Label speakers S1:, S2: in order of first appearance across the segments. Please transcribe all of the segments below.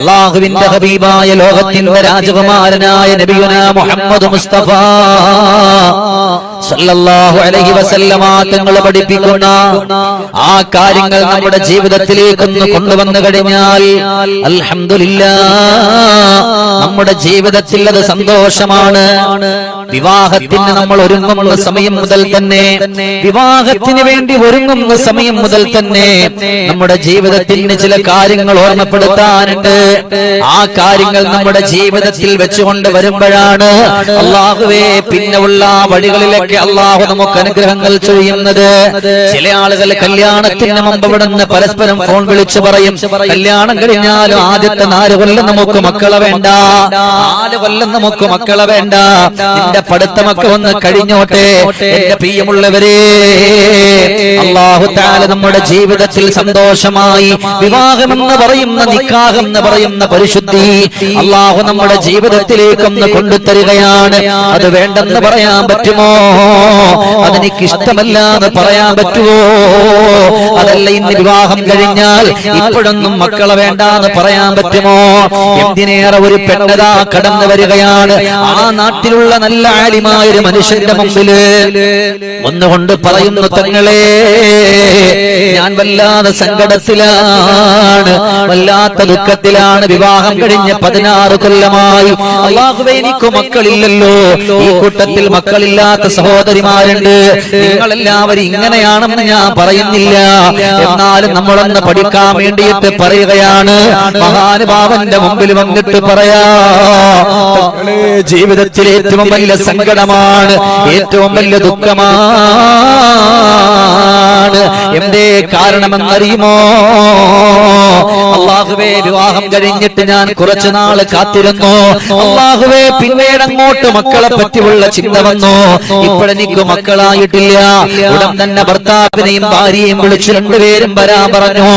S1: അള്ളാഹുവിന്റെ ഹബീബായ ലോകത്തിന്റെ രാജകുമാരനായ നബിയുന മുഹമ്മദ് മുസ്തഫ സല്ലല്ലാഹു അലൈഹി വസല്ലമ തങ്ങൾ പഠിപ്പിക്കുന്ന ആ കാര്യങ്ങൾ നമ്മുടെ ജീവിതത്തിലേക്ക് ഒന്ന് കൊണ്ടുവന്നു കഴിഞ്ഞാൽ അൽഹംദുലില്ലാ നമ്മുടെ ജീവിതത്തിൽ അത് സന്തോഷമാണ്. വിവാഹത്തിന് നമ്മൾ ഒരുങ്ങുന്ന സമയം മുതൽ തന്നെ വിവാഹത്തിന് വേണ്ടി ഒരുങ്ങുന്ന സമയം മുതൽ തന്നെ നമ്മുടെ ജീവിതത്തിന് ചില കാര്യങ്ങൾ ഓർമ്മപ്പെടുത്താനുണ്ട് ആ കാര്യങ്ങൾ നമ്മുടെ ജീവിതത്തിൽ വെച്ചുകൊണ്ട് വരുമ്പോഴാണ് അള്ളാഹുവേ പിന്നെ ഉള്ള വഴികളിലൊക്കെ അള്ളാഹു നമുക്ക് അനുഗ്രഹങ്ങൾ ചെയ്യുന്നത്. ചില ആളുകൾ കല്യാണത്തിന് മുമ്പ് ഇവിടെ നിന്ന് പരസ്പരം ഫോൺ വിളിച്ചു പറയും. കല്യാണം കഴിഞ്ഞാലും ആദ്യത്തെ നാല് കൊല്ലം നമുക്ക് മക്കളെ വേണ്ട. നാല് കൊല്ലം നമുക്ക് മക്കളെ വേണ്ട. നിന്റെ പഠിത്തമൊക്കെ ഒന്ന് കഴിഞ്ഞോട്ടെ എന്റെ പ്രിയമുള്ളവരെ അള്ളാഹു താല നമ്മുടെ ജീവിതത്തിൽ സന്തോഷമായി വിവാഹം എന്ന് പറയുന്ന നിക്കാഹം എന്ന് പറയുന്ന പരിശുദ്ധി അള്ളാഹു നമ്മുടെ ജീവിതത്തിലേക്കൊന്ന് കൊണ്ടുതരികയാണ് അത് വേണ്ടെന്ന് പറയാൻ പറ്റുമോ? അതെനിക്ക് ഇഷ്ടമല്ല എന്ന് പറയാൻ പറ്റുമോ അതല്ല ഇന്ന് വിവാഹം കഴിഞ്ഞാൽ ഇപ്പോഴൊന്നും മക്കളെ വേണ്ട എന്ന് പറയാൻ പറ്റുമോ? എന്തിനേറെ ഒരു പെണ്ണതാ കടന്നു വരികയാണ്? ആ നാട്ടിലുള്ള നല്ല ആലിമായ ഒരു മനുഷ്യന്റെ മുമ്പിൽ ഒന്നുകൊണ്ട് പറയുന്നു തങ്ങളെ ഞാൻ വല്ലാതെ സങ്കടത്തിലാണ് വല്ലാത്ത ദുഃഖത്തിലാണ് വിവാഹം കഴിഞ്ഞ് പതിനാറ് കൊല്ലമായി. അള്ളാഹുവേ എനിക്ക് മക്കളില്ലല്ലോ. ഈ കൂട്ടത്തിൽ മക്കളില്ലാത്ത സഹോദരിമാരുണ്ട്. നിങ്ങളെല്ലാവരും ഇങ്ങനെയാണെന്ന് ഞാൻ പറയുന്നില്ല. എന്നാലും നമ്മളൊന്ന് പഠിക്കാൻ വേണ്ടിയിട്ട് പറയുകയാണ്. മഹാനുഭാവന്റെ മുമ്പിൽ വന്നിട്ട് പറയാ തങ്ങളെ ജീവിതത്തിൽ ഏറ്റവും വലിയ സങ്കടമാണ് ഏറ്റവും വലിയ ദുഃഖമാണ്. എന്തേ കാരണമെന്നറിയുമോ? അള്ളാഹുവേ വിവാഹം കഴിഞ്ഞിട്ട് ഞാൻ കുറച്ചു നാൾ കാത്തിരുന്നു. അള്ളാഹുവേ പിന്നീട് അങ്ങോട്ട് മക്കളെ പറ്റിയുള്ള ചിന്ത വന്നു. ഇപ്പോഴെനിക്ക് മക്കളായിട്ടില്ല. ഉടൻ തന്നെ ഭർത്താവിനെയും ഭാര്യയും വിളിച്ച് രണ്ടുപേരും വരാൻ പറഞ്ഞു.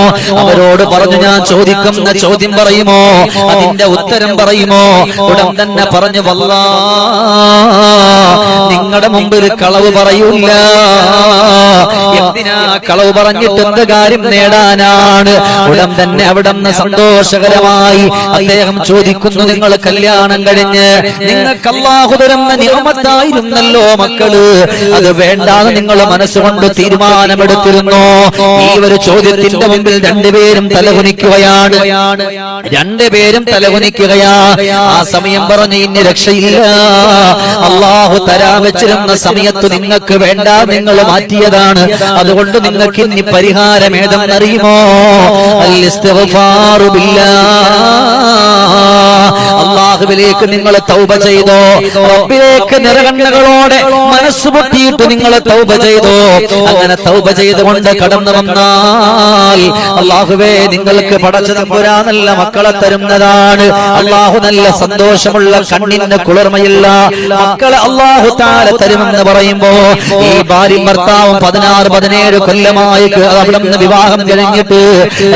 S1: അവരോട് പറഞ്ഞു ഞാൻ ചോദിക്കുന്ന ചോദ്യം പറയുമോ? അതിന്റെ ഉത്തരം പറയുമോ? ഉടൻ തന്നെ പറഞ്ഞു വല്ലാ നിങ്ങളുടെ മുമ്പിൽ കളവ് പറയൂല എന്തിനാ കളവ് പറഞ്ഞിട്ട് എന്ത് കാര്യം നേടാനാണ്? ഉടൻ തന്നെ അവിടെ നിന്ന് സന്തോഷകരമായി അദ്ദേഹം ചോദിക്കുന്നു നിങ്ങൾ കല്യാണം കഴിഞ്ഞ് നിങ്ങൾക്ക് അള്ളാഹു തരുന്ന നിയമത്തായിരുന്നല്ലോ മക്കൾ? അത് വേണ്ടാന്ന് നിങ്ങൾ മനസ്സുകൊണ്ട് തീരുമാനമെടുത്തിരുന്നു? ഈ ഒരു ചോദ്യത്തിന്റെ മുമ്പിൽ രണ്ടുപേരും തലകുനിക്കുകയാണ്. രണ്ടുപേരും തലകുനിക്കുകയാ. ആ സമയം പറഞ്ഞ് ഇനി രക്ഷയില്ല. അള്ളാഹു തരാൻ വെച്ചിരുന്ന സമയത്ത് നിങ്ങൾക്ക് വേണ്ട നിങ്ങൾ മാറ്റിയതാണ്. അതുകൊണ്ട് നിങ്ങൾക്ക് ഇനി പരിഹാരം ഏതെന്നറിയുമോ അൽ ഇസ്തിഗ്ഫാറു അള്ളാഹുവിലേക്ക് നിങ്ങൾ തൗബ ചെയ്തോ. റബ്ബിലേക്ക് നിറകണ്ണകളോടെ മനസ്സ് പൊട്ടിയിട്ട് നിങ്ങൾ തൗബ ചെയ്തോ. അങ്ങനെ തൗബ ചെയ്തുകൊണ്ട് കടന്നു വന്നാൽ അള്ളാഹുവേ നിങ്ങൾക്ക് പടച്ച തമ്പുരാ നല്ല മക്കളെ തരുന്നതാണ്. അള്ളാഹു നല്ല സന്തോഷമുള്ള കണ്ണിന് കുളിർമയില്ല മക്കളെ അള്ളാഹു താല തരുമെന്ന് പറയുമ്പോ ഈ ഭാര്യയും ഭർത്താവും പതിനാറ് പതിനേഴ് കൊല്ലമായി അവിടെ നിന്ന് വിവാഹം കഴിഞ്ഞിട്ട്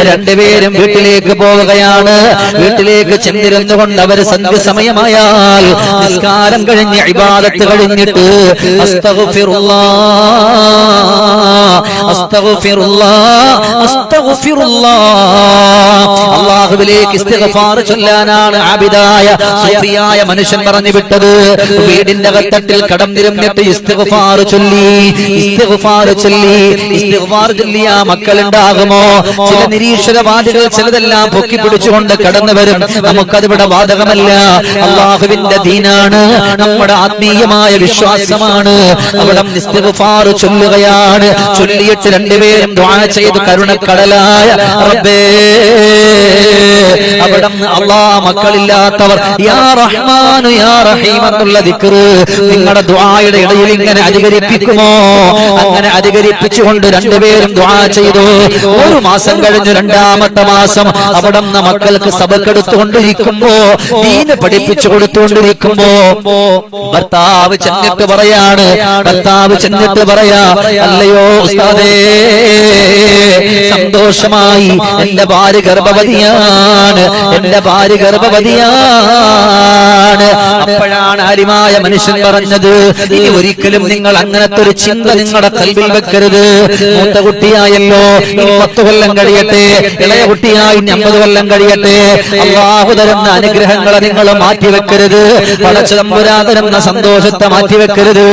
S1: രണ്ടുപേരും വീട്ടിലേക്ക് പോവുകയാണ്. വീട്ടിലേക്ക് ചെന്നിരുന്നുകൊണ്ട് അവർ സന്ധ്യ സമയമായാൽ നിസ്കാരം കഴിഞ്ഞ് ഇബാദത്ത് കഴിഞ്ഞിട്ട് അസ്തഗ്ഫിറുല്ലാ. അല്ലാഹുവിലേക്ക് ഇസ്തിഗ്ഫാർ ചൊല്ലാനാണ് ആബിദായ സൂഫിയായ മനുഷ്യൻ പറഞ്ഞു വിട്ടത്. വീടിന്റെ കത്തട്ടിൽ കടം നിരഞ്ഞിട്ട് ഇസ്തിഗ്ഫാർ ചൊല്ലി ഇസ്തിഗ്ഫാർ ചൊല്ലി ഇസ്തിഗ്ഫാർ ചൊല്ലിയ മക്കളുണ്ടാകുമോ? ചില നിരീശ്വരവാദികൾ ചിലതെല്ലാം പൊക്കി പിടിച്ചുകൊണ്ട് കടന്നു വരും. നമുക്കതിവിടെ ബാധകമല്ല അള്ളാഹുവിന്റെ ദീനാണ്. നമ്മുടെ ആത്മീയമായ വിശ്വാസമാണ്. അവിടെ ഇസ്തിഗ്ഫാർ ചൊല്ലുകയാണ്. ചൊല്ലിയിട്ട് രണ്ടുപേരും ദ്വാ ചെയ്ത് കരുണക്കടലായ റബ്ബേ. അവിടെ അള്ളാ മക്കളില്ലാത്തവർ യാ റഹ്മാനു യാ റഹീം എന്നുള്ള ദിക്റ് നിങ്ങളുടെ ദ്വായുടെ ഇടയിൽ ഇങ്ങനെ അധികരിപ്പിക്കുമോ? അങ്ങനെ അധികരിപ്പിച്ചുകൊണ്ട് രണ്ടുപേരും ദ്വാ ചെയ്തു. ഒരു മാസം കഴിഞ്ഞു രണ്ടാമത്തെ മാസം അവിടെ മക്കൾക്ക് സബക്കെടുത്തുകൊണ്ടിരിക്കുമ്പോ ദീന് പഠിപ്പിച്ചു കൊടുത്തുകൊണ്ടിരിക്കുമ്പോ ഭർത്താവ് ചെന്നിട്ട് പറയാണ് ഭർത്താവ് ചെന്നിട്ട് പറയാ അല്ലയോ ഉസ്താദേ സന്തോഷമായി എന്റെ ഭാര്യ ഗർഭവതിയാണ് എന്റെ ഭാര്യ ഗർഭവതിയാണ്. അപ്പോഴാണ് ആര്യമായ മനുഷ്യൻ പറഞ്ഞത് ഇനി ഒരിക്കലും നിങ്ങൾ അങ്ങനത്തെ ഒരു ചിന്ത നിങ്ങളുടെ കൽവിൽ വെക്കരുത്. മൂത്ത കുട്ടിയായല്ലോ പത്ത് കൊല്ലം കഴിയട്ടെ. ഇളയ കുട്ടിയായി അമ്പത് കൊല്ലം കഴിയട്ടെ. അള്ളാഹു തരുന്ന അനുഗ്രഹങ്ങളെ നിങ്ങൾ മാറ്റിവെക്കരുത്. പടച്ചു തമ്പുരാ തരുന്ന സന്തോഷത്തെ മാറ്റിവെക്കരുത്.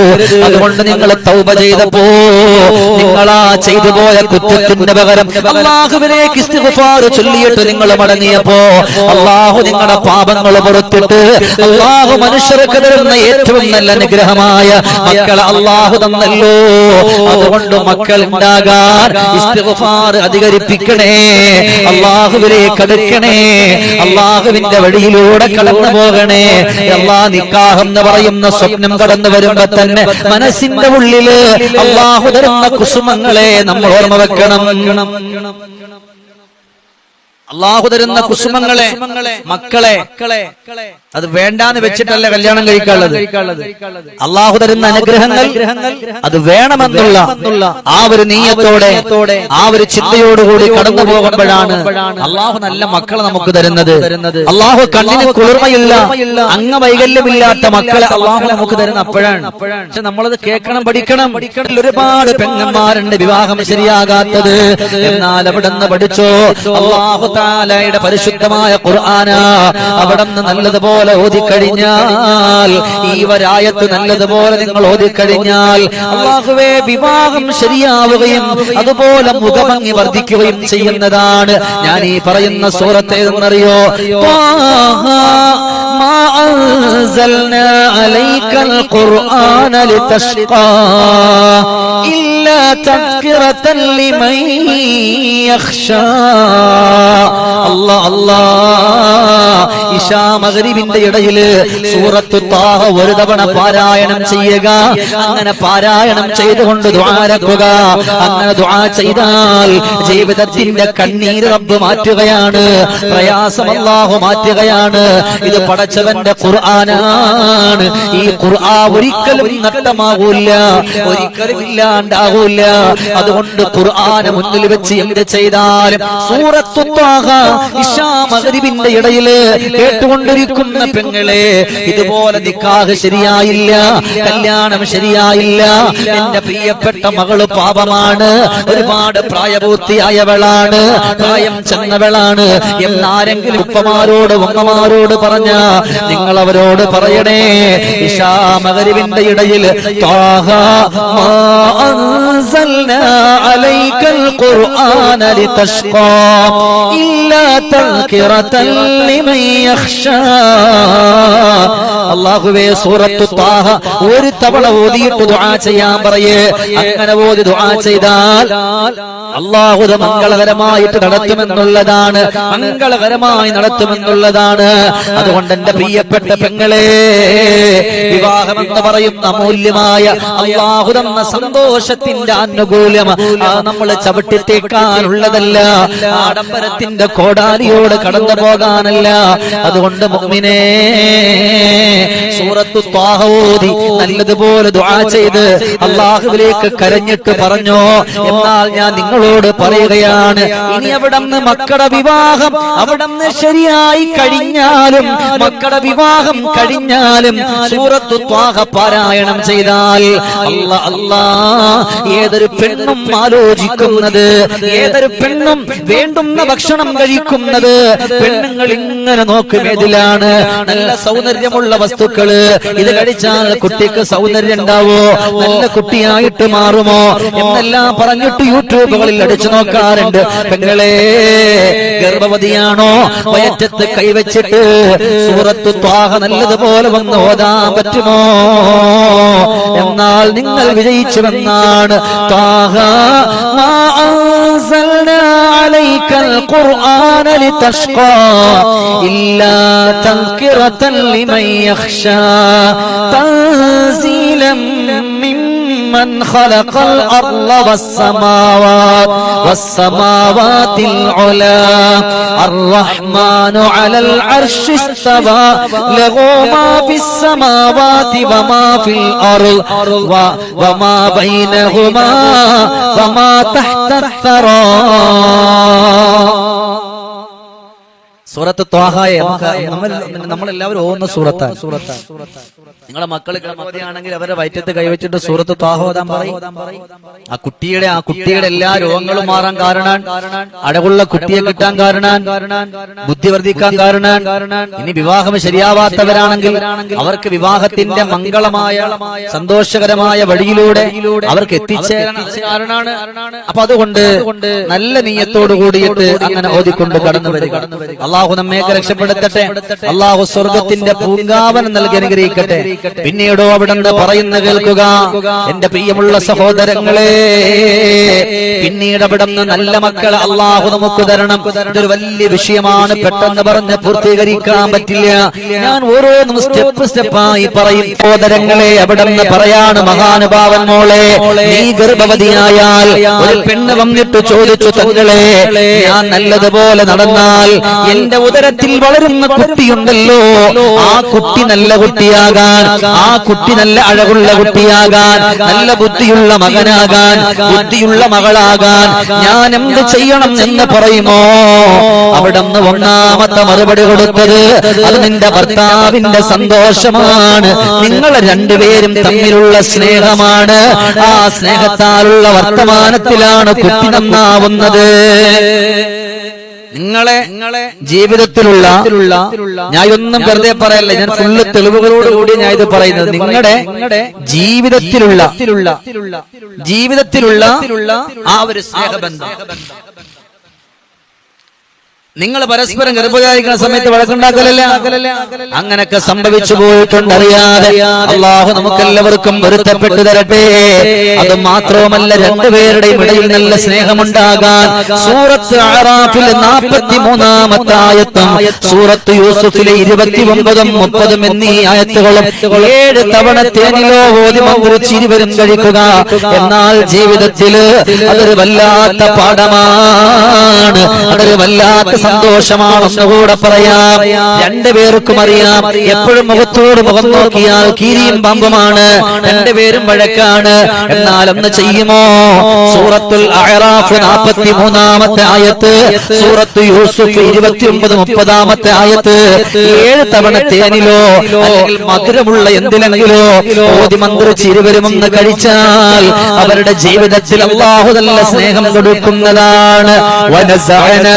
S1: അതുകൊണ്ട് നിങ്ങൾ തൗപ ചെയ്തപ്പോ നിങ്ങളാ ചെയ്തു പോയ കുറ്റത്തിന്റെ പകരം അള്ളാഹുവിനെ ചൊല്ലിയിട്ട് നിങ്ങൾ മടങ്ങിയപ്പോ അള്ളാഹു നിങ്ങളുടെ പാപങ്ങൾ പുറത്തിട്ട് അള്ളാഹു മനുഷ്യർക്ക് തരുന്ന ഏറ്റവും നല്ല അനുഗ്രഹമായ മക്കളെ അള്ളാഹു തന്നല്ലോ. അതുകൊണ്ട് മക്കൾ ഉണ്ടാകാൻ അധികരിപ്പിക്കണേ. അള്ളാഹുവിലേക്ക് അടുക്കണേ അള്ളാഹുവിന്റെ വഴിയിലൂടെ കടന്നു പോകണേ. അള്ളാ നിക്കാഹം എന്ന് പറയുന്ന സ്വപ്നം കടന്നു വരുമ്പോ തന്നെ മനസ്സിന്റെ ഉള്ളിൽ അള്ളാഹു തരുന്ന കുസുമങ്ങളെ നമ്മൾ ഓർമ്മ വെക്കണം. അള്ളാഹു തരുന്ന കുസുമങ്ങളെ മക്കളെ അത് വേണ്ടാന്ന് വെച്ചിട്ടല്ല കല്യാണം കഴിക്കാനുള്ളത്. അള്ളാഹു തരുന്ന അനുഗ്രഹങ്ങൾ അത് വേണമെന്നുള്ള ആ ഒരു നീയത്തോടെ ആ ഒരു ചിന്തയോടുകൂടി കടന്നു പോകുമ്പോഴാണ് അള്ളാഹു നല്ല മക്കളെ നമുക്ക് തരുന്നത്. അള്ളാഹു കണ്ണിന് കുളിർമയില്ല അംഗവൈകല്യമില്ലാത്ത മക്കളെ അള്ളാഹു നമുക്ക് തരുന്ന അപ്പോഴാണ്. പക്ഷെ നമ്മളത് കേൾക്കണം പഠിക്കണം. പഠിക്കണം. ഒരുപാട് പെങ്ങന്മാരുണ്ട് വിവാഹം ശരിയാകാത്തത്. എന്നാൽ അവിടെ നിന്ന് പഠിച്ചോ? അള്ളാഹു താലയുടെ പരിശുദ്ധമായ ഖുർആന അവിടെ നിന്ന് നല്ലതുപോലെ ഓതിക്കഴിഞ്ഞാൽ ഈ വരായത്ത് നല്ലതുപോലെ നിങ്ങൾ ഓതിക്കഴിഞ്ഞാൽ അള്ളാഹുവേ വിവാഹം ശരിയാവുകയും അതുപോലെ മുഖഭംഗി വർദ്ധിക്കുകയും ചെയ്യുന്നതാണ്. ഞാൻ ഈ പറയുന്ന സൂറത്തെ എന്നറിയോ അലൈക്കൽ ഖുർആന ഇല്ല تذكرة لمن يخشى الله الله ഇഷാ മഗ്രിബിന്റെ ഇടയില് സൂറത്തു താഹ ഒരു തവണ പാരായണം ചെയ്യുക അങ്ങനെ പാരായണം ചെയ്തുകൊണ്ട് ദ്വാരക്കുക അങ്ങനെ ദ്വാ ചെയ്താൽ ജീവിതത്തിന്റെ കണ്ണീര് റബ്ബ് മാറ്റുകയാണ് പ്രയാസം അല്ലാഹു മാറ്റുകയാണ് ഇത് പടച്ചവന്റെ ഖുർആനാണ് ഈ ഖുർആൻ ഒരിക്കലും നഷ്ടമാകൂല ഒരിക്കലും ഇല്ലാണ്ടാകൂല അതുകൊണ്ട് ഖുർആനെ മുന്നിൽ വെച്ച് എന്ത് ചെയ്താലും സൂറത്തു ത്വാഹ ഇശാ മഗ്രിബിന്റെ ഇടയിൽ കേട്ടുകൊണ്ടിരിക്കുന്ന പെങ്ങളെ ഇതുപോലെ നിക്കാഹ് ശരിയായില്ല കല്യാണം ശരിയായില്ല എന്റെ പ്രിയപ്പെട്ട മകൾ പാപമാണ് ഒരുപാട് പ്രായപൂർത്തിയായവളാണ് പ്രായം ചെന്നവളാണ് എന്നാരെങ്കിലും ഉപ്പമാരോട് ഉമ്മമാരോട് പറഞ്ഞ നിങ്ങൾ അവരോട് പറയണേ ഇഷാ മകരിവിന്റെ ഇടയിൽ മാ അൻസൽനാ അലൈക്കൽ ഖുർആന ലിതഷ്ഖാ ഇല്ലാ തദ്കിറതൻ ലിമൻ യഖ്ഷാ അല്ലാഹുവേ സൂറത്തു ത്വാഹ ഒരു തവണ ഓതിയിട്ട് ദുആ ചെയ്യാൻ പറയേ. അങ്ങനെ ഓതി ദുആ ചെയ്താൽ അള്ളാഹുദ മംഗളകരമായിട്ട് നടത്തുമെന്നുള്ളതാണ്. മംഗളകരമായി നടത്തുമെന്നുള്ളതാണ്. അതുകൊണ്ട് എന്റെ പ്രിയപ്പെട്ട പെങ്ങളെ വിവാഹം എന്ന് പറയുന്ന അമൂല്യമായ അള്ളാഹു തന്ന സന്തോഷത്തിന്റെ ആനുകൂല്യം നമ്മൾ ചവിട്ടിത്തേക്കാനുള്ളതല്ല ആഡംബരത്തിന്റെ കോടാലിയോട് കടന്നു പോകാനല്ല. അതുകൊണ്ട് മുഅ്മിനേ സൂറത്തു ത്വാഹോതി നല്ലതുപോലെ ദുആ ചെയ്ത് അള്ളാഹുവിലേക്ക് കരഞ്ഞിട്ട് പറഞ്ഞു എന്നാൽ ഞാൻ നിങ്ങളോട് പറയുകയാണ് ഇനി അവിടെ നിന്ന് മക്കളുടെ വിവാഹം അവിടെ ശരിയായി കഴിഞ്ഞാലും മക്കളുടെ വിവാഹം കഴിഞ്ഞാലും സൂറത്തു ത്വാഹ പാരായണം ചെയ്താൽ അല്ല അല്ലാ ഏതൊരു പെണ്ണും ആലോചിക്കുന്നത്? ഏതൊരു പെണ്ണും വേണ്ടുന്ന ഭക്ഷണം കഴിക്കുന്നത്? പെണ്ണുങ്ങൾ ഇങ്ങനെ നോക്കും ഏതിലാണ് നല്ല സൗന്ദര്യമുള്ള വസ്തുക്കൾ. ഇത് കഴിച്ചാൽ കുട്ടിക്ക് സൗന്ദര്യം ഉണ്ടാവോ? നല്ല കുട്ടിയായിട്ട് മാറുമോ? എന്നെല്ലാം പറഞ്ഞിട്ട് യൂട്യൂബുകളിൽ അടിച്ചു നോക്കാറുണ്ട്. പെങ്ങളെ ഗർഭവതിയാണോ? വയറ്റത്ത് കൈവച്ചിട്ട് സൂറത്ത് ത്വാഹ നല്ലതുപോലെ വന്ന് ഓതാൻ പറ്റുമോ? എന്നാൽ നിങ്ങൾ വിജയിച്ചുവെന്നാണ് ത്വാഹ മാ അൻസൽനാ അലൈക്കൽ ഖുർആന ലിതഷ്ഖാ. ഇല്ലാ തദ്കിറതൻ ലിമൻ യഖ്ഷാ من خلق الأرض والسماوات والسماوات العلا. الرحمن على العرش استوى له ما في السماوات وما في الأرض وما بينهما وما تحت الثرى. സൂറത്ത് ത്വാഹായെ നമ്മൾ നമ്മളെല്ലാവരും ഓന്ന സൂറത്താണ്. നിങ്ങളെ മക്കൾ മതിയാണെങ്കിൽ അവരെ വയറ്റത്ത് കൈവച്ചിട്ട് സൂറത്ത് ത്വാഹോദാൻ പറയും. ആ കുട്ടിയുടെ ആ കുട്ടിയുടെ എല്ലാ രോഗങ്ങളും മാറാൻ കാരണം അടവുള്ള കുട്ടിയെ കിട്ടാൻ കാരണം ബുദ്ധി വർദ്ധിക്കാൻ കാരണം ഇനി വിവാഹം ശരിയാവാത്തവരാണെങ്കിൽ അവർക്ക് വിവാഹത്തിന്റെ മംഗളമായ സന്തോഷകരമായ വഴിയിലൂടെ അവർക്ക് എത്തിച്ചേരാൻ കാരണമാണ് അപ്പൊ അതുകൊണ്ട് നല്ല നീയത്തോടു കൂടിയിട്ട് അങ്ങനെ ഓതിക്കൊണ്ട് കടന്നു വരിക. അള്ളാഹു നമ്മയൊക്കെ രക്ഷപ്പെടുത്തട്ടെ. അള്ളാഹു സ്വർഗത്തിന്റെ പൂങ്കാവനം നൽകി അനുഗ്രഹിക്കട്ടെ പിന്നീടോ അവിടെ പറയുന്ന കേൾക്കുക. എന്റെ പ്രിയമുള്ള സഹോദരങ്ങളെ പിന്നീട് അവിടെ നല്ല മക്കളെ അള്ളാഹു നമുക്ക് തരണം. ഇതൊരു വലിയ വിഷയമാണ്. പെട്ടെന്ന് പറഞ്ഞ് പൂർത്തീകരിക്കാൻ പറ്റില്ല. ഞാൻ ഓരോന്നും സ്റ്റെപ്പ് സ്റ്റെപ്പായി പറയും. സഹോദരങ്ങളെ അവിടെ പറയാണ് മഹാനുഭാവൻ മോളെ നീ ഗർഭവതിയായാൽ ഒരു പെണ്ണ് വന്നിട്ട് ചോദിച്ചു തങ്ങളെ ഞാൻ നല്ലതുപോലെ നടന്നാൽ എന്റെ ഉദരത്തിൽ വളരുന്ന കുട്ടിയുണ്ടല്ലോ. ആ കുട്ടി നല്ല കുട്ടിയാകാൻ ആ കുട്ടി നല്ല അഴകുള്ള കുട്ടിയാകാൻ നല്ല ബുദ്ധിയുള്ള മകനാകാൻ ബുദ്ധിയുള്ള മകളാകാൻ. ഞാൻ എന്ത് ചെയ്യണം എന്ന് പറയുമോ? അവിടെ നിന്ന് ഒന്നാമത്തെ മറുപടി കൊടുത്തത് അത് നിന്റെ ഭർത്താവിന്റെ സന്തോഷമാണ്. നിങ്ങൾ രണ്ടുപേരും തമ്മിലുള്ള സ്നേഹമാണ്. ആ സ്നേഹത്താലുള്ള വർത്തമാനത്തിലാണ് കുട്ടി നന്നാവുന്നത്. നിങ്ങളെ നിങ്ങളെ ജീവിതത്തിലുള്ള ഞാൻ ഒന്നും വെറുതെ പറയല്ല. ഞാൻ ഫുള്ള് തെളിവുകളോട് കൂടി ഞാൻ ഇത് പറയുന്നത്. നിങ്ങളുടെ നിങ്ങളുടെ ജീവിതത്തിലുള്ള ജീവിതത്തിലുള്ള ആ ഒരു സ്നേഹബന്ധം. നിങ്ങൾ പരസ്പരം ഗർഭകാരിക്കുന്ന സമയത്ത് വഴക്കുണ്ടാക്കലല്ല. അങ്ങനൊക്കെ സംഭവിച്ചു പോയിട്ടുണ്ട് അറിയാതെ അള്ളാഹു നമുക്കെല്ലാവർക്കും പൊരുത്തപ്പെട്ടു തരട്ടെ. അത് മാത്രവുമല്ല രണ്ടുപേരുടെയും ഇടയിൽ നല്ല സ്നേഹമുണ്ടാകാൻ സൂറത്ത് നാൽപ്പത്തി മൂന്നാമത്തെ ആയത്തും സൂറത്ത് യൂസുഫിലെ ഇരുപത്തി ഒമ്പതും മുപ്പതും എന്നീ ആയത്തുകളും ഏഴ് തവണ തേനിലോ ഓതിമോ കുറിച്ച് ഇരുവരും കഴിക്കുക. എന്നാൽ ജീവിതത്തിൽ അതൊരു വല്ലാത്ത പാഠമാണ്. അതൊരു വല്ലാത്ത സന്തോഷമാണെന്ന് കൂടെ പറയാം. രണ്ടുപേർക്കും അറിയാം. എപ്പോഴും മുഖത്തോട് മുഖം നോക്കിയാൽ കീരിയും പാമ്പുമാണ്. രണ്ടുപേരും വഴക്കാണ്. എന്നാൽ ഒന്ന് ചെയ്യുമോ? സൂറത്തുൽ നാൽപ്പത്തി മൂന്നാമത്തെ ആയത്ത് സൂറത്ത് യൂസുഫ് ഇരുപത്തി ഒമ്പത് മുപ്പതാമത്തെ ആയത്ത്. ഏഴ് തവണ തേനിലോ മധുരമുള്ള എന്തിലെങ്കിലോ ഓതി മന്ത്രിച്ച് ഇരുവരും ഒന്ന് കഴിച്ചാൽ അവരുടെ ജീവിതത്തിൽ അള്ളാഹു നല്ല സ്നേഹം കൊടുക്കുന്നതാണ്. വനസഅനാ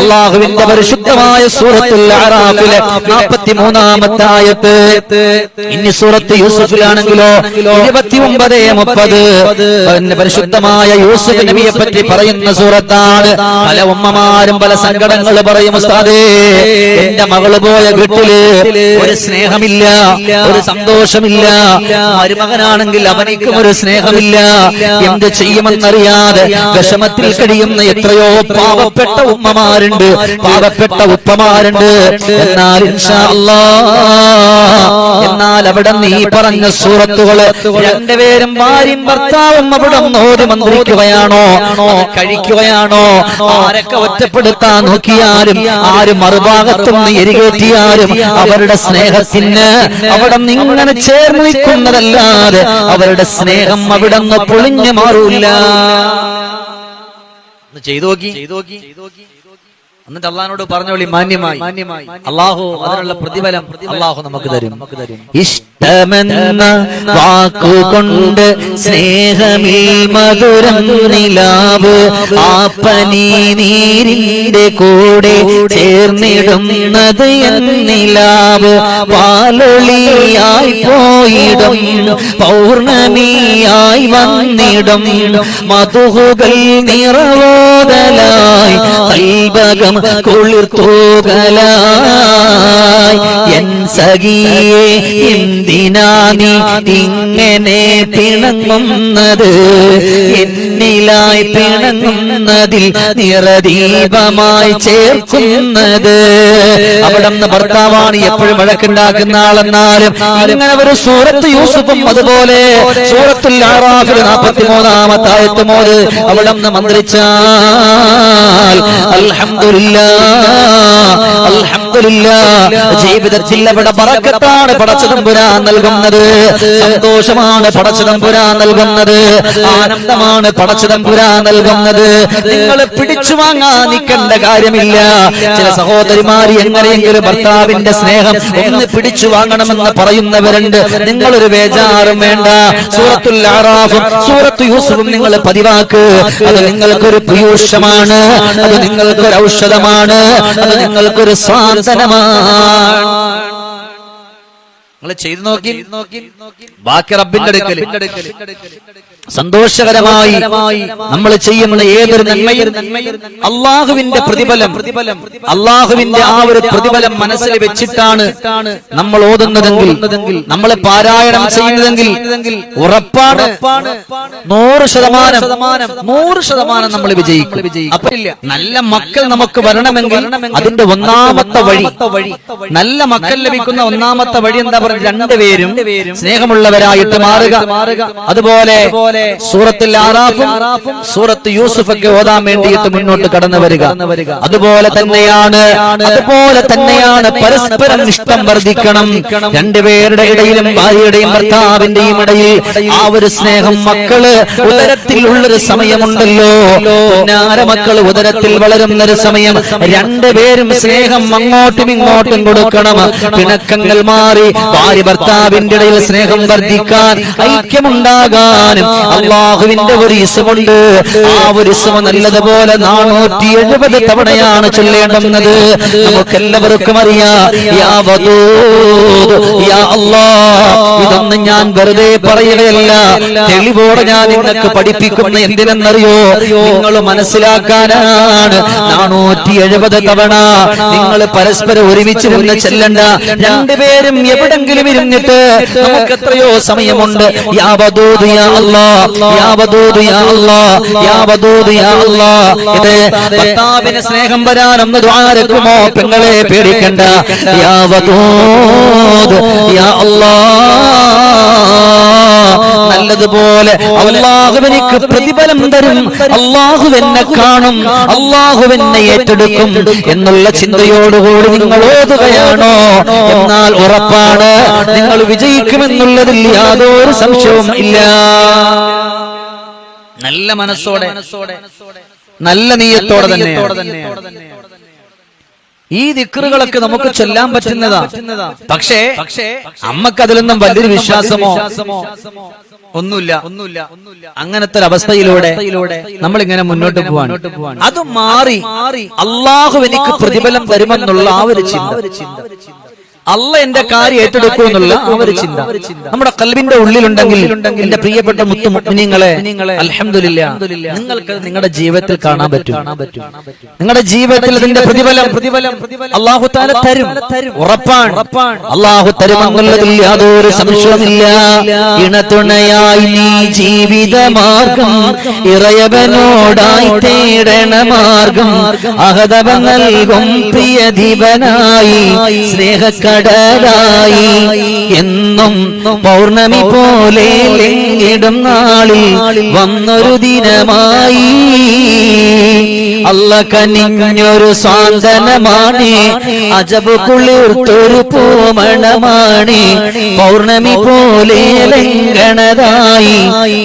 S1: അള്ളാഹുവിന്റെ പരിശുദ്ധമായ സൂറത്തുൽ അറാഫിലെ നാൽപ്പത്തി മൂന്നാമത്തെ ആയത്ത്. ഇനി സൂറത്ത് യൂസഫിലാണെങ്കിലോ? ഇരുപത്തി ഒമ്പത് മുപ്പത് പരിശുദ്ധമായ യൂസഫ് നബിയെ പറ്റി പറയുന്ന സൂറത്താണ്. പല ഉമ്മമാരും പല സങ്കടങ്ങൾ പറയും ഉസ്താദേ എന്റെ മകൾ പോയ വീട്ടിൽ ഒരു സ്നേഹമില്ല ഒരു സന്തോഷമില്ല. മരുമകനാണെങ്കിൽ അവനിക്കും ഒരു സ്നേഹമില്ല. എന്ത് ചെയ്യുമെന്നറിയാതെ വിഷമത്തിൽ കഴിയുന്ന എത്രയോ പാവപ്പെട്ട ഉമ്മമാരുണ്ട് പാവപ്പെട്ട ഉപ്പമാരുണ്ട്. എന്നാൽ എന്നാൽ അവിടെ നീ പറഞ്ഞ സൂറത്തുകൾ രണ്ടുപേരും ഭാര്യയും ഭർത്താവും അവിടെ ഓതി മന്ത്രിക്കുകയാണോ? കഴിക്കുകയാണോ? ആരൊക്കെ ഒറ്റപ്പെടുത്താൻ നോക്കിയാലും ആരും മറുഭാഗത്തും എരികേറ്റിയാലും അവരുടെ സ്നേഹത്തിന് അവിടെ ഇങ്ങനെ ചേർന്ന് നിൽക്കുന്നതല്ലാതെ അവരുടെ സ്നേഹം അവിടെ നിന്ന് പൊളിഞ്ഞു മാറൂല നോക്കി. ചെയ്തു നോക്കി. എന്നിട്ട് അള്ളഹാനോട് പറഞ്ഞോളി മാന്യമായി. അള്ളാഹു അതിനുള്ള പ്രതിഫലം അള്ളാഹു നമുക്ക് തരും. നമുക്ക് തരും. ഇഷ്ടമെന്ന വാക്കുകൊണ്ട് സ്നേഹമേ മധുരം നിലാവ് ആ പനി നീരിന്റെ കൂടെ ചേർന്നിടുന്നത് എന്നിലാവ് പാലൊളിയായി പോയിടും. പൗർണമിയായി വന്നിടും. മധുഹുകൾ നിറവോതലായി കൈവകം കുളിർത്തൂകലായി എൻ സഖിയെ എന്തിനാ നീ ഇങ്ങനെ തിണങ്ങുന്നത് എന്നിലായി പിണങ്ങുന്നതിൽ നിറദീപമായി ചേർക്കുന്നത്. അവിടെ ഭർത്താവാണ് എപ്പോഴും വഴക്കുണ്ടാക്കുന്ന ആളെന്നാലും ഇങ്ങനെ ഒരു സൂറത്ത് യൂസുഫും അതുപോലെ സൂറത്തുൽ ആറാഫിൽ നാൽപ്പത്തി മൂന്നാമത്തെ ആയത്ത് മോത് അവിടെ മന്ത്രിച്ചാൽ അൽഹംദുലില്ലാ അൽഹംദുലില്ല ജീവിതത്തിൽ പറക്കത്താണ് പടച്ചതും പടച്ചതമ്പുരാൻ നൽകുന്നത്. സന്തോഷമാണ് പടച്ചതമ്പുരാൻ നൽകുന്നത്. ആനന്ദമാണ് പടച്ചതമ്പുരാൻ നൽകുന്നത്. നിങ്ങൾ പിടിച്ചു വാങ്ങാൻ നിൽക്കേണ്ട കാര്യമില്ല. ചില സഹോദരിമാർ എങ്ങനെയെങ്കിലും ഭർത്താവിന്റെ സ്നേഹം ഒന്ന് പിടിച്ചു വാങ്ങണമെന്ന് പറയുന്നവരുണ്ട്. നിങ്ങളൊരു വേജാറും വേണ്ട. സൂറത്തുൽ ആറാഫും സൂറത്തു യൂസഫും നിങ്ങൾ പതിവാക്ക്. അത് നിങ്ങൾക്കൊരു പീയൂഷമാണ് അത് നിങ്ങൾക്കൊരു ഔഷധമാണ്. അത് നിങ്ങൾക്കൊരു സ്വാന്തനമാണ് നിങ്ങൾ ചെയ്തു നോക്കി. ബാക്കി റബ്ബിന്റെ അടുക്കൽ സന്തോഷകരമായി നമ്മൾ ചെയ്യുന്ന ഏതൊരു നന്മയും അള്ളാഹുവിന്റെ പ്രതിഫലം. അള്ളാഹുവിന്റെ ആ ഒരു പ്രതിഫലം മനസ്സിൽ വെച്ചിട്ടാണ് നമ്മൾ ഓതുന്നതെങ്കിൽ. നമ്മൾ പാരായണം ചെയ്യുന്നതെങ്കിൽ ഉറപ്പാണ്. നൂറ് ശതമാനം. നൂറ് ശതമാനം. നമ്മൾ വിജയിക്കും. അപ്പൊ നല്ല മക്കൾ നമുക്ക് വരണമെങ്കിൽ അതിന്റെ ഒന്നാമത്തെ വഴി നല്ല മക്കൾ ലഭിക്കുന്ന ഒന്നാമത്തെ വഴി എന്താ പറയുക രണ്ടുപേരും സ്നേഹമുള്ളവരായിട്ട് മാറുക. അതുപോലെ സൂറത്തിൽ ആറാഫും സൂറത്ത് യൂസുഫ് ഒക്കെ ഓതാൻ വേണ്ടിയിട്ട് മുന്നോട്ട് കടന്നു വരിക. അതുപോലെ തന്നെയാണ് അതുപോലെ തന്നെയാണ് പരസ്പരം ഇഷ്ടം വർദ്ധിക്കണം. രണ്ടുപേരുടെ ഇടയിലും ഭാര്യയുടെയും ഭർത്താവിന്റെയും ഇടയിൽ ആ ഒരു സ്നേഹം മക്കൾ ഉദരത്തിലുള്ളൊരു സമയമുണ്ടല്ലോ. മക്കൾ ഉദരത്തിൽ വളരുന്ന ഒരു സമയം. രണ്ടുപേരും സ്നേഹം അങ്ങോട്ടും ഇങ്ങോട്ടും കൊടുക്കണം. പിണക്കങ്ങൾ മാറി ഭാര്യ ഭർത്താവിന്റെ ഇടയിൽ സ്നേഹം വർദ്ധിക്കാൻ ഐക്യമുണ്ടാകാനും അള്ളാഹുവിന്റെ ഒരു ഇസമുണ്ട്. ആ ഒരു ഇസമ നല്ലതുപോലെ നാനൂറ്റി എഴുപത് തവണയാണ് ചൊല്ലേണ്ടുന്നത്. നമുക്കെല്ലാവർക്കും അറിയാം. ഇതൊന്നും ഞാൻ വെറുതെ പറയുകയല്ല. തെളിവോടെ ഞാൻ നിങ്ങൾക്ക് പഠിപ്പിക്കുന്ന എന്തിനെന്നറിയോ? നിങ്ങൾ മനസ്സിലാക്കാനാണ്. നാനൂറ്റി എഴുപത് തവണ നിങ്ങൾ പരസ്പരം ഒരുമിച്ച് നിന്ന് ചെല്ലണ്ട. രണ്ടുപേരും എവിടെങ്കിലും ഇരുന്നിട്ട് നമുക്ക് എത്രയോ സമയമുണ്ട്. ഭർത്താവിന് സ്നേഹം വരാനൊന്ന് ദ്വാരക്കുമോ പെങ്ങളെ പേടിക്കണ്ട. യാ വദൂദ് യാ അല്ലാ നല്ലതുപോലെ അള്ളാഹുവിനിക്ക് പ്രതിഫലം തരും. അള്ളാഹു എന്നെ കാണും. അള്ളാഹു എന്നെ ഏറ്റെടുക്കും എന്നുള്ള ചിന്തയോടുകൂടി നിങ്ങൾ ഓതുകയാണോ? എന്നാൽ ഉറപ്പാണ്. നിങ്ങൾ വിജയിക്കുമെന്നുള്ളതിൽ യാതൊരു സംശയവും ഇല്ല നല്ല മനസ്സോടെ. നല്ല നീയത്തോടെ തന്നെ ഈ ദിക്കറുകളൊക്കെ നമുക്ക് ചൊല്ലാൻ പറ്റുന്നതാ. പക്ഷേ പക്ഷേ അമ്മയ്ക്ക് അതിലൊന്നും വലിയൊരു വിശ്വാസമോ ഒന്നുമില്ല. ഒന്നുമില്ല. അങ്ങനത്തെ ഒരു അവസ്ഥയിലൂടെ നമ്മൾ ഇങ്ങനെ മുന്നോട്ട് പോവാൻ അത് മാറി അള്ളാഹു എനിക്ക് പ്രതിഫലം തരുമെന്നുള്ള ആ ഒരു ചിന്ത. അല്ല എന്റെ കാര്യം ഏറ്റെടുക്കൂ എന്നുള്ള ആ ഒരു ചിന്ത. നമ്മുടെ കൽവിന്റെ ഉള്ളിലുണ്ടെങ്കിൽ എന്റെ പ്രിയപ്പെട്ട മുത്തു മുഗ്നിങ്ങളെ അലഹമില്ല നിങ്ങൾക്ക് നിങ്ങളുടെ ജീവിതത്തിൽ കാണാൻ പറ്റും. നിങ്ങളുടെ ജീവിതത്തിൽ ഇതിന്റെ പ്രതിഫലം പ്രതിഫലം അള്ളാഹു താല തരും. ഉറപ്പാണ്. അള്ളാഹു തരുമെന്നുള്ളതിൽ യാതൊരു സംശയമില്ല ഇണതുണയായി നീ ജീവിത മാർഗം ഇറയവനോടായി തേടണ മാർഗം. അഹതവ നൽകും പ്രിയദീപനായി സ്നേഹക്കടലായി എന്നും പൗർണമി പോലെ ലെങ്കിടും നാളിൽ വന്നൊരു ദിനമായി. അല്ല കനിഞ്ഞൊരു സാന്ത്വനമാണ്. അജബ് കുളിർത്തൊരു പൂമണമാണ്. പൗർണമി പോലെ ലംഘനതായി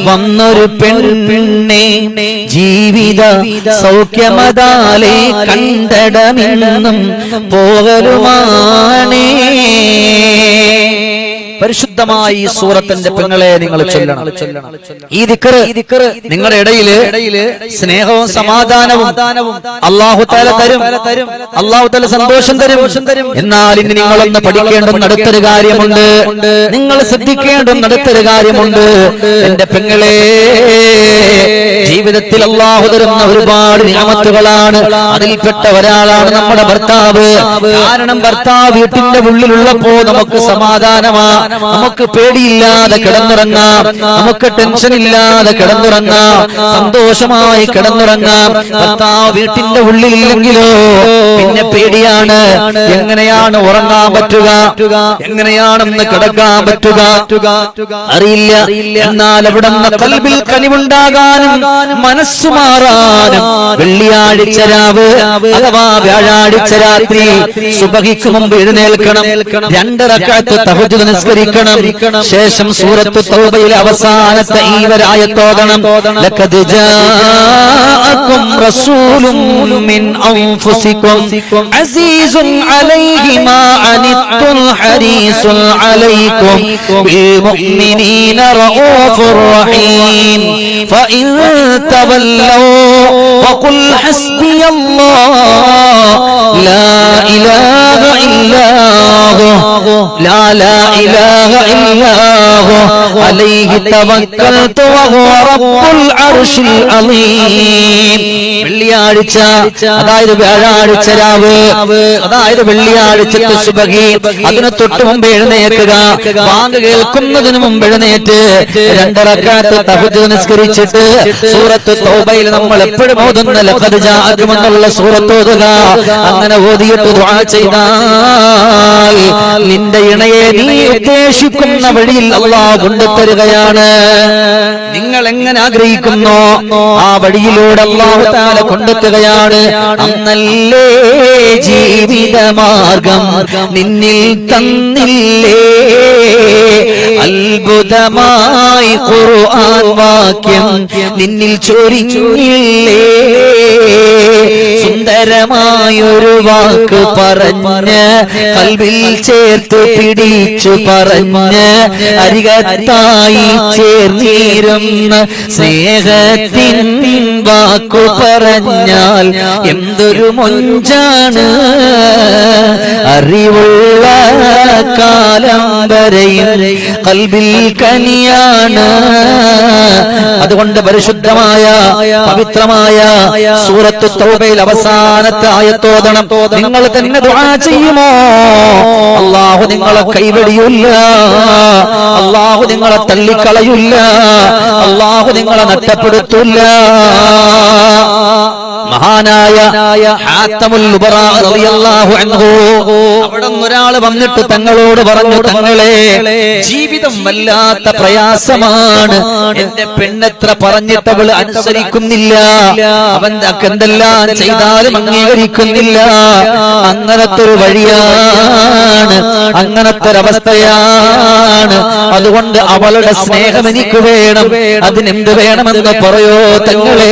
S1: വന്നൊരു പെൺ പെണ്ണെ ജീവിത കണ്ടടമിന്നും കണ്ടടമെന്നും പോകലുമാണേ. പരിശുദ്ധമായി ഈ സൂറത്തിന്റെ പെങ്ങളെ നിങ്ങൾ ചൊല്ലണം. ഈ ദിക്കറ് നിങ്ങളുടെ ഇടയിൽ സ്നേഹവും സമാധാനവും അള്ളാഹു തല തരും. അള്ളാഹു തല സന്തോഷം തരും. എന്നാൽ ഇനി നിങ്ങളൊന്ന് പഠിക്കേണ്ട അടുത്തൊരു കാര്യമുണ്ട്. നിങ്ങൾ ശ്രദ്ധിക്കേണ്ട അടുത്തൊരു കാര്യമുണ്ട്. എന്റെ പെങ്ങളെ ജീവിതത്തിൽ അള്ളാഹു തരുന്ന ഒരുപാട് നിയമത്തുകളാണ്. അതിൽപ്പെട്ട ഒരാളാണ് നമ്മുടെ ഭർത്താവ്. കാരണം ഭർത്താവ് വീട്ടിന്റെ ഉള്ളിലുള്ളപ്പോ നമുക്ക് സമാധാനമാ. നമുക്ക് പേടിയില്ലാതെ കിടന്നുറങ്ങാം. നമുക്ക് ടെൻഷൻ ഇല്ലാതെ കിടന്നുറങ്ങാം. സന്തോഷമായി കിടന്നുറങ്ങാം. ഭർത്താവ് വീട്ടിന്റെ ഉള്ളിലില്ലെങ്കിലോ? പിന്നെ പേടിയാണ്. എങ്ങനെയാണ് ഉറങ്ങാൻ പറ്റുക? എങ്ങനെയാണെന്ന് കിടക്കാൻ പറ്റുക? അറിയില്ല. എന്നാൽ അവിടെ കൽബിൽ കനിവുണ്ടാകാനും മനസ്സു മാറാനും വെള്ളിയാഴ്ച രാവ് അഥവാ വ്യാഴാഴ്ച രാത്രി സുബഹിക്ക് മുമ്പ് എഴുന്നേൽക്കണം. രണ്ടരക്കാലത്ത് തഹജുദ് നിസ്കരിക്കണം ശേഷം സൂറത്ത് തൗബയിലെ അവസാനത്തെ ഈവരായത്തോതണം ലഖദ് ജാഅക്കും റസൂലും മിൻ അൻഫുസിക്കും അസീസുൻ അലൈഹി മാ അനിത്തും ഹരീസുൻ അലൈക്കും بالمؤمنين رؤوف رحيم فإن تولوا فقل حسبي الله لا إله إلا هو لا لا إله إلا هو عليه توكلت وهو رب العرش العظيم വെള്ളിയാഴ്ച അതായത് വ്യാഴാഴ്ച രാവ് അതായത് വെള്ളിയാഴ്ചത്തെ സുബഹി അതിന് തൊട്ട് മുമ്പ് എഴുന്നേൽക്കുക ബാങ്ക് കേൾക്കുന്നതിന് മുമ്പ് എഴുന്നേറ്റ് രണ്ടറക്കാത്ത് തഹജ് നിസ്കരിച്ചിട്ട് സൂറത്ത് തൗബയിൽ നമ്മൾ എപ്പോഴും ഓതുന്ന ലഖദ് ജാഅകുമെന്നുള്ള സൂറത്ത് ഓതുക അങ്ങനെ ഓതിയിട്ട് നിന്റെ ഇണയെ നീ ഉദ്ദേശിക്കുന്ന വഴിയിൽ അള്ളാഹ് കൊണ്ടുതരികയാണ്. നിങ്ങൾ എങ്ങനെ ആഗ്രഹിക്കുന്നു? ആ വഴിയിലൂടെ അള്ളാഹു താല കൊണ്ടെത്തുകയാണ്. അന്നല്ലേ ജീവിതമാർഗം നിന്നിൽ തന്നില്ലേ? അത്ഭുതമായി ഖുർആൻ വാക്യം നിന്നിൽ ചൊരിഞ്ഞില്ലേ? സുന്ദരമായൊരു വാക്ക് പറഞ്ഞ് കൽവിൽ ചേർത്ത് പിടിച്ചു പറഞ്ഞ് അരികത്തായി ചേർന്നിരുന്ന സ്നേഹത്തിൻ വാക്കു പറഞ്ഞാൽ എന്തൊരു മൊഞ്ചാണ്? അറിവുള്ള കാലം വരെയും കൽബിൽ കനിയാണ്. അതുകൊണ്ട് പരിശുദ്ധമായ പവിത്രമായ സൂറത്ത് തൗബയിൽ അവസാനത്തെ ആയത്തോതണം നിങ്ങൾ തന്നെ ദുആ ചെയ്യുമോ? അള്ളാഹു നിങ്ങളെ കൈവടിയില്ല. അള്ളാഹു നിങ്ങളെ തള്ളിക്കളയില്ല. അള്ളാഹു നിങ്ങളെ നഷ്ടപ്പെടുത്തില്ല. മഹാനായ അവിടെ ഒരാൾ വന്നിട്ട് തങ്ങളോട് പറഞ്ഞു തങ്ങളെ ജീവിതം വല്ലാത്ത പ്രയാസമാണ്. എന്റെ പെണ്ണെത്ര പറഞ്ഞിട്ട് അവൾ അനുസരിക്കുന്നില്ല. അവൻ എന്തെല്ലാം ചെയ്താലും അംഗീകരിക്കുന്നില്ല. അങ്ങനത്തെ ഒരു വഴിയാണ്. അങ്ങനത്തെ ഒരവസ്ഥയാണ് അതുകൊണ്ട് അവളുടെ സ്നേഹം എനിക്ക് വേണം. അതിനെന്ത് വേണമെന്ന് പറയോ തങ്ങളെ?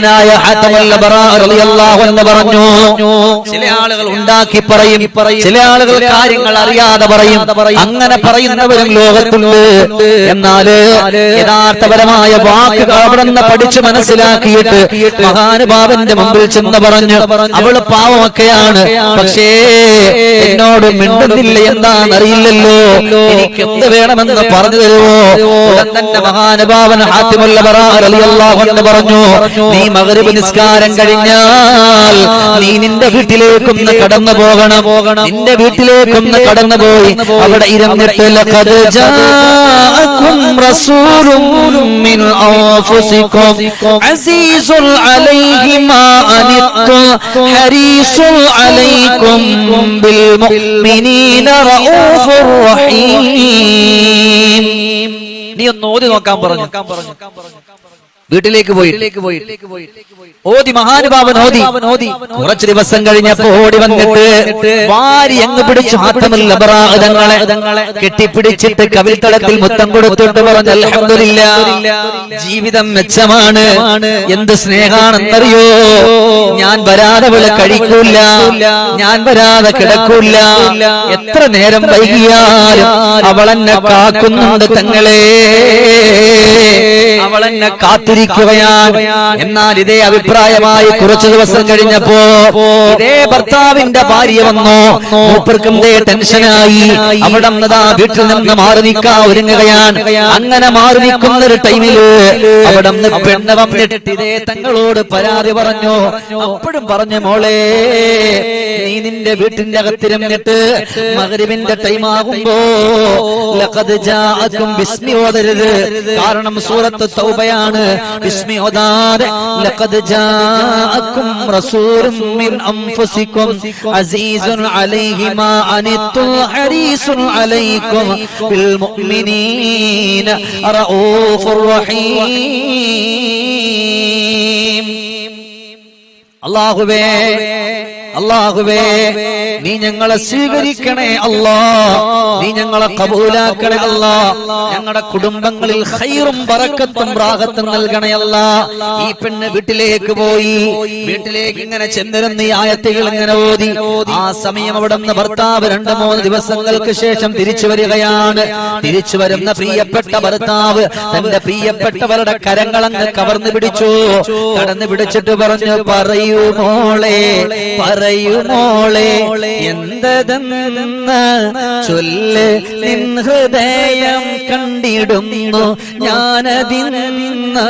S1: മഹാനായ പറഞ്ഞു. ചില ആളുകൾ ഉണ്ടാക്കി പറയും. ചില ആളുകൾ കാര്യങ്ങൾ അറിയാതെ പറയും. അങ്ങനെ പറയുന്നവരും ലോകത്തുണ്ട്. എന്നാൽ യഥാർത്ഥപരമായ വാക്കുകൾ അവിടെ നിന്ന് പഠിച്ച് മനസ്സിലാക്കിയിട്ട് മഹാനുഭാവന്റെ മുമ്പിൽ ചെന്ന് പറഞ്ഞു അവൾ പാവമൊക്കെയാണ്. പക്ഷേ എന്നോട് മിണ്ടുന്നില്ല എന്താണെന്നറിയില്ലല്ലോ. എനിക്ക് എന്ത് വേണമെന്ന് പറഞ്ഞു തരുമോ? തന്റെ തന്നെ മഹാനുഭാവൻ ഹാത്തിമുല്ല പറഞ്ഞു. നീ മഗ്രിബ് നിസ്കാരം കഴിഞ്ഞാൽ നീ നിന്റെ വീട്ടിലേക്കൊന്ന് കടന്നു പോകണം. പോകണം നിന്റെ വീട്ടിലേക്കൊന്ന് കടന്നു പോയി. അവിടെ ഇരുന്നിട്ട് നീ ഒന്ന് ഓതി നോക്കാൻ പറഞ്ഞു. വീട്ടിലേക്ക് പോയി ഓതി മഹാനുഭാവൻ ഓതി. കുറച്ച് ദിവസം കഴിഞ്ഞപ്പോ ഓടി വന്നിട്ട് വാരി അങ്ങ് പിടിച്ചു ആത്തമില്ല തങ്ങളെ കെട്ടിപ്പിടിച്ചിട്ട് കവിൽത്തടത്തിൽ മുത്തം കൊടുത്തിട്ട് പറഞ്ഞു ജീവിതം മെച്ചമാണ്. എന്ത് സ്നേഹാണെന്നറിയോ? ഞാൻ വരാതെ പോലെ കഴിക്കൂല. ഞാൻ വരാതെ കിടക്കൂല. എത്ര നേരം വൈകിയാലും അവളെന്നെ കാക്കുന്നുണ്ട് തങ്ങളെ. അവളെന്നെ കാത്തിരി കാത്തിരിക്കുകയാണ്. എന്നാൽ ഇതേ അഭിപ്രായമായി കുറച്ചു ദിവസം കഴിഞ്ഞപ്പോ ഇതേ ഭർത്താവിന്റെ ഭാര്യ വന്നു. മൂപ്പർക്കും ഇതേ ടെൻഷനായി. അവിടെ നിന്നതാ വീട്ടിൽ നിന്ന് മാറി നിൽക്കാ ഒരുങ്ങുകയാണ്. അങ്ങനെ മാറി നിൽക്കുന്ന ഒരു ടൈമിൽ അവിടെ നിന്ന് പെണ്ണ് വന്നിട്ട് ഇതേ തങ്ങളോട് പരാതി പറഞ്ഞു. അപ്പോഴും പറഞ്ഞു മോളെ നീ നിന്റെ വീട്ടിന്റെ അകത്തിരുന്നിട്ട് മകരിവിന്റെ ടൈം ആകുമ്പോ ലഖദ് ജാഅക്കും ബിസ്മി ഓതരുത്. കാരണം സൂറത്ത് തൗബയാണ്. ബിസ്മി ഓതാതെ ലഖദ് ജാഅക്കും റസൂലും മിൻ അൻഫുസിക്കും അസീസുൻ അലൈഹി മാ അനിത്തും ഹരീസുൻ അലൈക്കും ബിൽ മുഅ്മിനീന റഊഫുർ റഹീം. അല്ലാഹുവേ അള്ളാഹുവേ നീ ഞങ്ങളെ സ്വീകരിക്കണേ അല്ലാ. നീ ഞങ്ങളെ കബൂലാക്കണേ അല്ലാ. ഞങ്ങളുടെ കുടുംബങ്ങളിൽ ഹൈറും പറക്കത്തും പ്രാഗത്തും നൽകണേ അല്ല. ഈ പെണ്ണ് വീട്ടിലേക്ക് പോയി. വീട്ടിലേക്ക് ഇങ്ങനെ ചെന്നിരുന്ന് ഈ ആയത്തുകൾ ഇങ്ങനെ ഓതി. ആ സമയം അവിടെ നിന്ന് ഭർത്താവ് രണ്ട് മൂന്ന് ദിവസങ്ങൾക്ക് ശേഷം തിരിച്ചു വരികയാണ്. തിരിച്ചു വരുന്ന പ്രിയപ്പെട്ട ഭർത്താവ് തന്റെ പ്രിയപ്പെട്ടവരുടെ കരങ്ങളങ്ങ് കവർന്നു പിടിച്ചു. കടന്നു പിടിച്ചിട്ട് പറഞ്ഞു പറയൂ മോളെ പറയൂ മോളെ എന്തതെന്ന് ചൊല്ല് നിൻ ഹൃദയം കണ്ടിടുന്നു. ഞാനതിന്ന്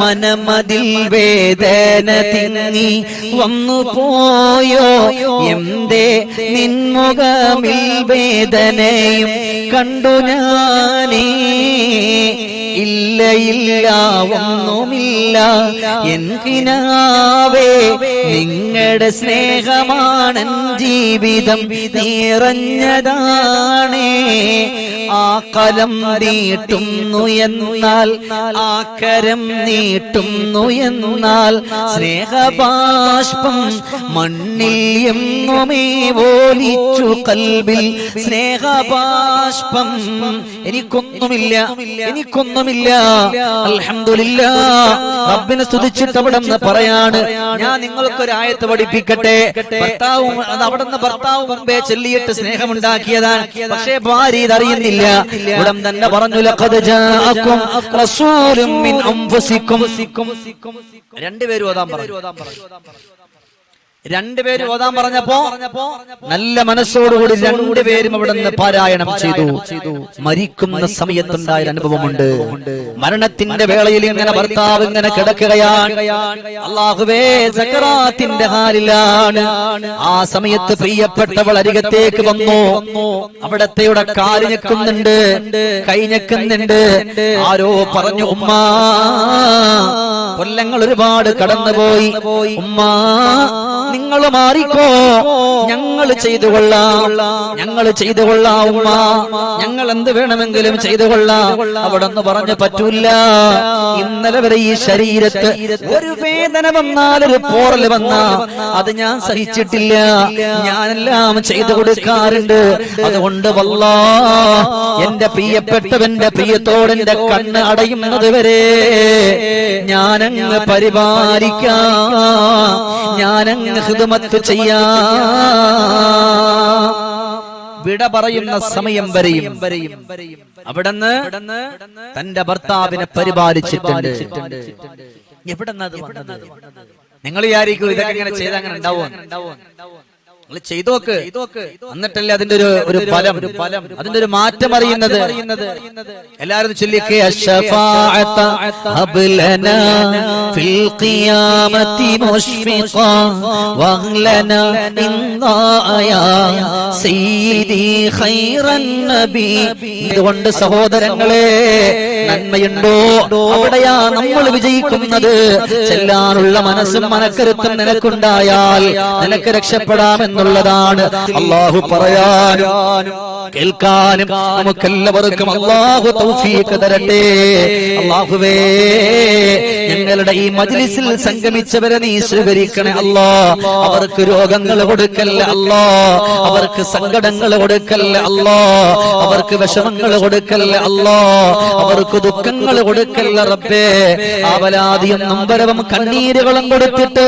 S1: മനമതിൽ വേദന തിങ്ങി വന്നു പോയോ? എന്തേ നിൻമുഖമിൽ വേദനയും കണ്ടു ഞാനേ? ഇല്ല ഇല്ല ഒന്നുമില്ല. എന്തിനാവേ നിങ്ങളുടെ സ്നേഹമാണൻ ജീവിതം നിറഞ്ഞതാണേ. ആ കലം നീട്ടുന്നു എന്നാൽ ആ കരം നീട്ടുന്നു എന്നാൽ സ്നേഹബാഷ്പം മണ്ണിൽ എങ്ങുമേ ഓലിച്ചു കൽബിൽ സ്നേഹബാഷ്പം എനിക്കൊന്നുമില്ല എനിക്കൊന്നുമില്ല. അൽഹംദുലില്ല. റബ്ബിനെ സ്തുതിച്ചിട്ട് അവിടെ നിന്ന് പറയാണ്. ഞാൻ നിങ്ങൾക്ക് ഒരു ആയത്ത് പഠിപ്പിക്കട്ടെ. ഭർത്താവും അത് അവിടെ നിന്ന് ഭർത്താവ് മുമ്പേ ചെല്ലിയിട്ട് സ്നേഹമുണ്ടാക്കിയതാണ്. പക്ഷേ ഭാര്യ ഇതറിയുന്നില്ല. ഇവിടം തന്നെ പറഞ്ഞു രണ്ടുപേരും ഓതാൻ പറഞ്ഞു. രണ്ടുപേരും ഓതാൻ പറഞ്ഞപ്പോ നല്ല മനസ്സോടുകൂടി രണ്ടുപേരും അവിടെ നിന്ന് പാരായണം ചെയ്തു. മരിക്കുന്ന സമയത്തുണ്ടായ അനുഭവമുണ്ട്. മരണത്തിന്റെ വേളയിൽ ഇങ്ങനെ ഭർത്താവ് ഇങ്ങനെ കിടക്കുകയാണ്. അള്ളാഹുവേ സക്കറാത്തിന്റെ ഹാലിലാണ്. ആ സമയത്ത് പ്രിയപ്പെട്ടവൾ അരികത്തേക്ക് വന്നു. അവിടത്തെയുടെ കാൽ ഞെക്കുന്നുണ്ട്. കൈ ഞെക്കുന്നുണ്ട്. ആരോ പറഞ്ഞു ഉമ്മ കൊല്ലങ്ങൾ ഒരുപാട് കടന്നുപോയി. ഉമ്മ. നിങ്ങൾ മാറിക്കോ. ഞങ്ങൾ ചെയ്തു കൊള്ളാം ഞങ്ങൾ ചെയ്തു കൊള്ളാം ഉമ്മ. ഞങ്ങൾ എന്ത് വേണമെങ്കിലും ചെയ്തു കൊള്ളാം അവിടെ നിന്ന് പറഞ്ഞു പറ്റൂല. ഇന്നലെ വരെ ഈ ശരീരത്ത് ഒരു വേദന വന്നാൽ ഒരു പോറൽ വന്ന. അത് ഞാൻ സഹിച്ചിട്ടില്ല. ഞാനെല്ലാം ചെയ്തു കൊടുക്കാറുണ്ട്. അതുകൊണ്ട് വല്ലാ. എന്റെ പ്രിയപ്പെട്ടവന്റെ പ്രിയത്തോടെന്റെ കണ്ണ് അടയുന്നത് വരെ ഞാനങ്ങ് പരിപാലിക്കാം. ഞാനങ്ങ് ഹിദമത്ത് ചെയ്യാ. വിട പറയുന്ന സമയം വരെയും അവിടുന്ന് തന്റെ ഭർത്താവിനെ പരിപാലിച്ചിട്ടുണ്ട്. എവിടെന്നത് നിങ്ങൾ വിചാരിക്കൂ ഇതൊക്കെ ഇങ്ങനെ ചെയ്ത് അങ്ങനെ ഉണ്ടാവോ നിങ്ങൾ ചെയ്തോക്ക് എന്നിട്ടല്ലേ അതിന്റെ ഒരു ഒരു ഫലം. ഒരു ഫലം. അതിന്റെ ഒരു മാറ്റം അറിയുന്നത്. എല്ലാവരും നബി. ഇതുകൊണ്ട് സഹോദരങ്ങളെ നന്മയുണ്ടോ? അവിടെയാ നമ്മൾ വിജയിക്കുന്നത്. ചെല്ലാനുള്ള മനസ്സും മനക്കരുത്തും നിനക്കുണ്ടായാൽ നിനക്ക് രക്ഷപ്പെടാമെന്നുള്ളതാണ് അള്ളാഹു പറയാനും കേൾക്കാനും നമുക്കെല്ലാവർക്കും അള്ളാഹു തൗഫീഖ് തരട്ടെ. അള്ളാഹുവേ ഞങ്ങളുടെ ഈ മജ്ലിസിൽ സംഗമിച്ചവരെ നീ സ്വീകരിക്കണേ അല്ലാ അവർക്ക് രോഗങ്ങൾ കൊടുക്കല്ല അല്ലാ അവർക്ക് സങ്കടങ്ങൾ കൊടുക്കല്ല അല്ലാ അവർക്ക് വിഷമങ്ങൾ കൊടുക്കല്ല അല്ലാ അവർക്ക് ദുഃഖങ്ങൾ കൊടുക്കല്ല റബ്ബേ. ആവലാതിയും നമ്പരവും കണ്ണീരുകളും കൊടുത്തിട്ട്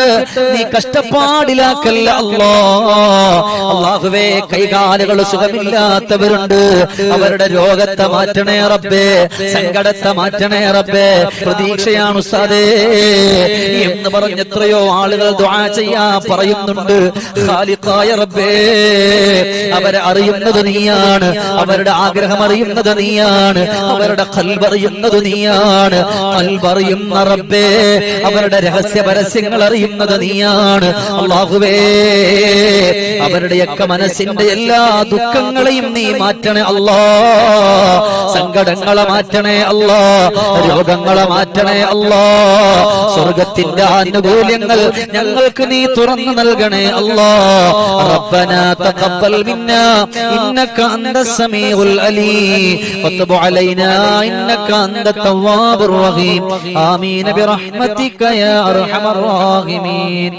S1: നീ കഷ്ടപ്പാടിലാക്കല്ല അല്ലാ അള്ളാഹുവേ കൈകാലുകൾ സുഖമില്ലാത്തവരുണ്ട്. അവരുടെ രോഗത്തെ മാറ്റണേ റബ്ബേ. സങ്കടത്തെ മാറ്റണേ റബ്ബേ. പ്രതീക്ഷയാണ് ഉസ്താദേ. എന്ന് പറഞ്ഞ് എത്രയോ ആളുകൾ ചെയ്യാ പറയുന്നുണ്ട്. ഖാലിഖായ റബ്ബേ അവരെ അറിയുന്നത് നീയാണ്. അവരുടെ ആഗ്രഹം അറിയുന്നത് നീയാണ്. അവരുടെ കൽവറിയുന്നത് നീയാണ്. കൽവറിയുന്ന റബ്ബേ അവരുടെ രഹസ്യ പരസ്യങ്ങൾ അറിയുന്നത് നീയാണ്. അള്ളാഹുവേ അവരുടെയൊക്കെ മനസ്സിന്റെ എല്ലാ ദുഃഖങ്ങളെയും നീ മാറ്റണേ അല്ലാ സങ്കടങ്ങളെ മാറ്റണേ അല്ലാ രോഗങ്ങളെ മാറ്റണേ അല്ലാ സ്വർഗത്തിന്റെ ആനുകൂല്യങ്ങൾ ഞങ്ങൾക്ക് നീ തുറന്നു നൽകണേ അല്ലാ ربنا تقبل منا إنك أنت السميع العليم وتب علينا إنك أنت التواب الرحيم آمين برحمتك يا أرحم الراحمين